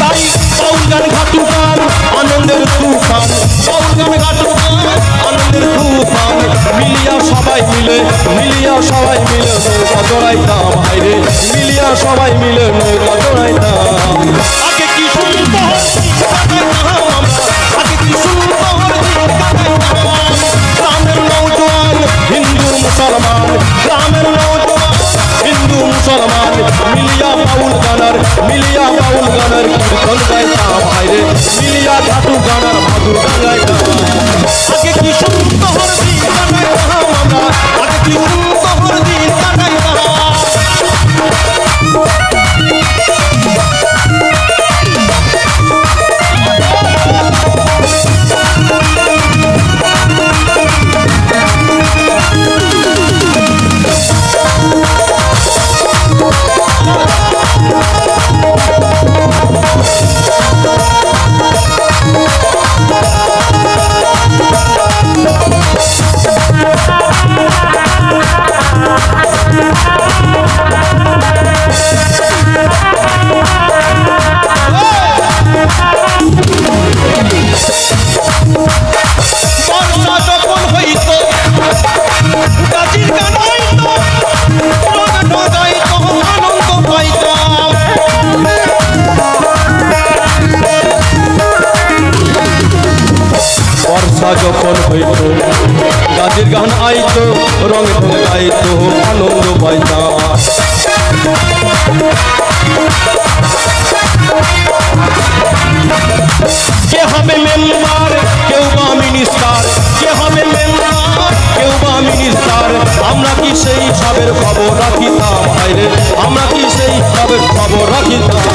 তাই বাউল গান ঘাটু গান আনন্দের তুফান বাউল গান ঘাটু গান আনন্দের তুফান। মিলিয়া সবাই মিলে, মিলিয়া সবাই মিলে হাইরে মিলিয়া সবাই মিলে নৌকা মিলিয়া ঘাটু গানার ভাদুর গান গাইতাম আগে কি যখন হইত গাছের গান আইত, রঙ গাইত, আনন্দ পাইতাম। কে হবে মেম্বার, কেউ বা মিনিস্টার কে হবে মেম্বার, কেউ বা মিনিস্টার আমরা কি সেই সবের খবর রাখিতাম? আমরা কি সেই সবের খবর রাখিতাম?